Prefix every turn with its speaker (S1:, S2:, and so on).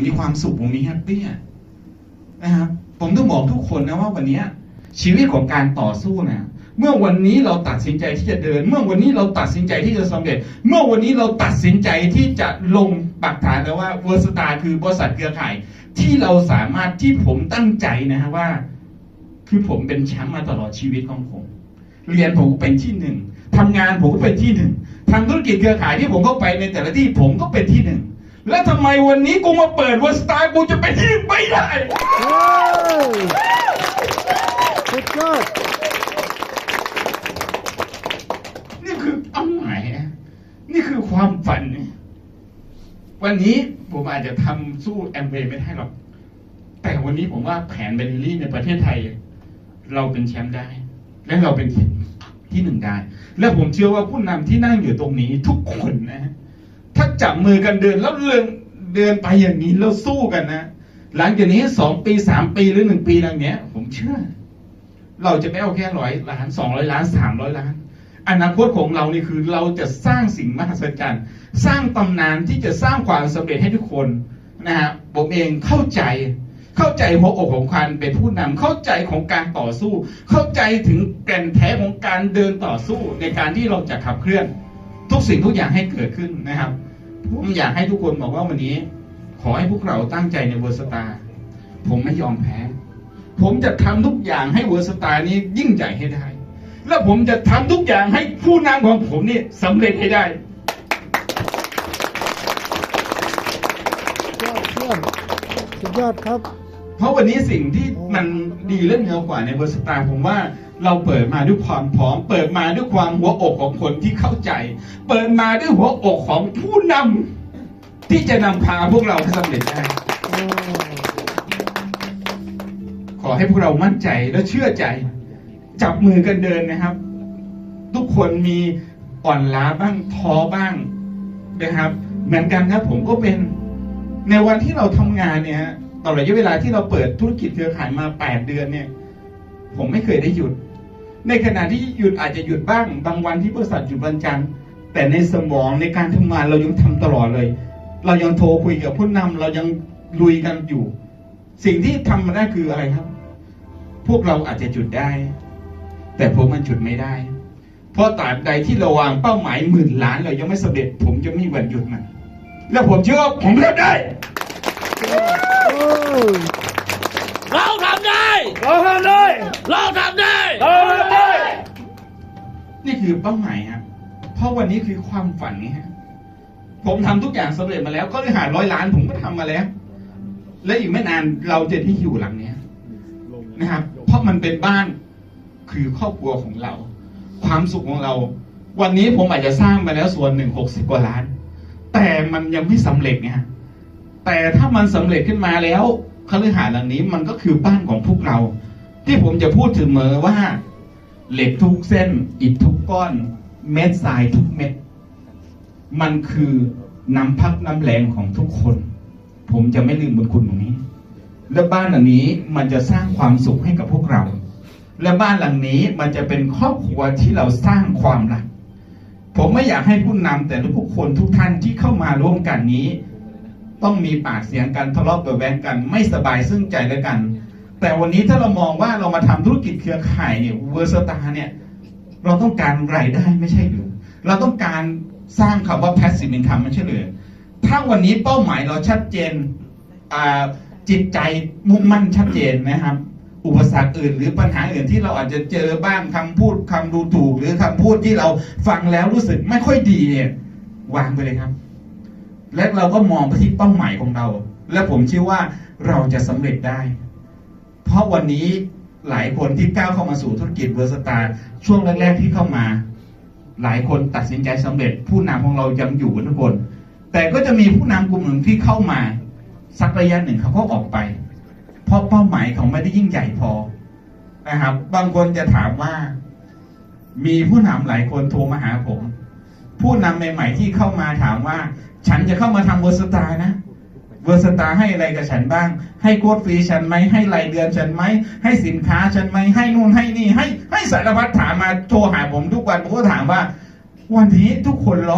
S1: มีความสุขผมมีแฮปปี้นะครับผมต้องบอกทุกคนนะว่าวันนี้ชีวิตของการต่อสู้นะเมื่อวันนี้เราตัดสินใจที่จะเดิน เมื่อวันนี้เราตัดสินใจที่จะสำเร็จ เมื่อวันนี้เราตัดสินใจที่จะลงปักฐานแล้วว่าเวอร์สตาคือบริษัทเครือข่าย ที่เราสามารถที่ผมตั้งใจนะฮะว่า คือผมเป็นแชมป์มาตลอดชีวิตของผม เรียนผมก็เป็นที่หนึ่งทำงานผมก็เป็นที่หนึ่งทำธุรกิจเครือข่ายที่ผมเข้าไปในแต่ละที่ผมก็เป็นที่หนึ่ง แล้วทำไมวันนี้กูมาเปิดเวอร์สตาร์กูจะเป็นที่หนึ่งไม่ได้
S2: เฮ้ยสุดยอด
S1: นี่คือเป้าหมายนะนี่คือความฝันนะวันนี้ผมอาจจะทำสู้แอมเวย์ไม่ได้หรอก แต่วันนี้ผมว่าแผนเบลลี่ในประเทศไทย เราเป็นแชมป์ได้ และเราเป็นที่ที่หนึ่งได้ และผมเชื่อว่าผู้นำที่นั่งอยู่ตรงนี้ทุกคนนะถ้า จับมือกันเดินแล้วเดินเดินไปอย่างนี้แล้วสู้กันนะ หลังจากนี้สองปีสามปีหรือหนึ่งปีหลังเนี้ย ผมเชื่อ เราจะไม่เอาแค่ร้อยล้านสองร้อยล้านสามร้อยล้าน อนาคตของเรานี่คือเราจะสร้างสิ่งมหัศจรรย์ สร้างตำนานที่จะสร้างความสำเร็จให้ทุกคนนะฮะผมเองเข้าใจ เข้าใจหัวอกของการเป็นผู้นำเข้าใจของการต่อสู้ เข้าใจถึงแก่นแท้ของการเดินต่อสู้ในการที่เราจะขับเคลื่อน ทุกสิ่งทุกอย่างให้เกิดขึ้นนะครับ ผมอยากให้ทุกคนบอกว่าวันนี้ ขอให้พวกเราตั้งใจในเวอร์สตาร์ผมไม่ยอมแพ้ ผมจะทำทุกอย่างให้เวอร์สตาร์นี้ยิ่งใหญ่ให้ได้ และผมจะทำทุกอย่างให้ผู้นำของผมนี่สำเร็จให้ได้
S2: ยอดเยี่ยมสุดยอดครับ
S1: เพราะวันนี้สิ่งที่มันดีและเหนือกว่าในเวอร์สตาร์ผมว่า เราเปิดมาด้วยความพร้อม เปิดมาด้วยความหัวอกของคนที่เข้าใจ เปิดมาด้วยหัวอกของผู้นำที่จะนำพาพวกเราให้สำเร็จได้ ขอให้พวกเรามั่นใจและเชื่อใจ จับมือกันเดินนะครับ ทุกคนมีอ่อนล้าบ้างท้อบ้างนะครับ เหมือนกันครับผมก็เป็นในวันที่เราทำงานเนี่ยตลอดระยะเวลาที่เราเปิดธุรกิจเครือข่ายมา 8 เดือนเนี่ย ผมไม่เคยได้หยุด ในขณะที่หยุดอาจจะหยุดบ้าง บางวันที่บริษัทหยุดวันจันทร์แต่ในสมองในการทำงานเรายังทำตลอดเลย เรายังโทรคุยกับผู้นำเรายังลุยกันอยู่ สิ่งที่ทำมาได้คืออะไรครับ พวกเราอาจจะจุดได้ แต่ผมมันจุดไม่ได้ เพราะตราบใดที่เราวางเป้าหมายหมื่นล้านเรายังไม่สำเร็จ ผมจะไม่มีวันหยุดมัน และผมเชื่อว่าผมทำได้
S2: โอ้
S3: เราทำได้
S2: เราทำได้
S3: เราทำได้
S2: เราทำได้
S1: นี่คือเป้าหมายครับเพราะวันนี้คือความฝันไงฮะผมทำทุกอย่างสำเร็จมาแล้ว ก็เลยหาร้อยล้านผมก็ทำมาแล้ว และอีกไม่นานเราจะที่อยู่หลังเนี้ยนะครับเพราะมันเป็นบ้านคือครอบครัวของเรา ความสุขของเรา วันนี้ผมอาจจะสร้างมาแล้วส่วนหนึ่งหกสิบกว่าล้าน แต่มันยังไม่สำเร็จไงแต่ถ้ามันสำเร็จขึ้นมาแล้วคฤหาสน์หลังนี้มันก็คือบ้านของพวกเรา ที่ผมจะพูดถึงเสมอว่า เหล็กทุกเส้นอิฐทุกก้อน เม็ดทรายทุกเม็ด มันคือน้ำพักน้ำแรงของทุกคน ผมจะไม่ลืมบุญคุณตรงนี้ และบ้านหลังนี้มันจะสร้างความสุขให้กับพวกเรา และบ้านหลังนี้มันจะเป็นครอบครัวที่เราสร้างความรัก ผมไม่อยากให้ผู้นำแต่ละผู้คนทุกท่านที่เข้ามาร่วมกันนี้ ต้องมีปากเสียงกันทะเลาะเบาแวงกัน ไม่สบายซึ่งใจและกัน แต่วันนี้ถ้าเรามองว่าเรามาทำธุรกิจเครือข่ายเนี่ยเวอร์สตาเนี่ยเราต้องการรายได้ไม่ใช่หรือ เราต้องการสร้างคำว่า passive income ไม่ใช่หรือ ถ้าวันนี้เป้าหมายเราชัดเจนจิตใจมุ่งมั่นชัดเจนนะครับ อุปสรรคอื่น หรือปัญหาอื่นที่เราอาจจะเจอบ้างคำพูดคำดูถูก หรือคำพูดที่เราฟังแล้วรู้สึกไม่ค่อยดีเนี่ยวางไปเลยครับ และเราก็มองไปที่เป้าหมายของเรา และผมเชื่อว่าเราจะสำเร็จได้ เพราะวันนี้หลายคนที่ก้าวเข้ามาสู่ธุรกิจเวอร์สตาร์ช่วงแรก ๆที่เข้ามา หลายคนตัดสินใจสำเร็จ ผู้นำของเรายังอยู่กันทุกคน แต่ก็จะมีผู้นำกลุ่มหนึ่งที่เข้ามา สักระยะหนึ่งเขาก็ออกไป เพราะเป้าหมายเขาไม่ได้ยิ่งใหญ่พอนะครับ บางคนจะถามว่า มีผู้นำหลายคนโทรมาหาผม ผู้นำใหม่ ๆ ที่เข้ามาถามว่า ฉันจะเข้ามาทำเวอร์สตาร์นะ เวอร์สตาให้อะไรกับฉันบ้าง ให้โค้ดฟรีฉันไหมให้รายเดือนฉันไหมให้สินค้าฉันไหมให้นู่นให้นี่ ให้ให้สารพัดถามมาโทรหาผมทุกวันผมก็ถามว่า วันนี้ทุกคนร้อง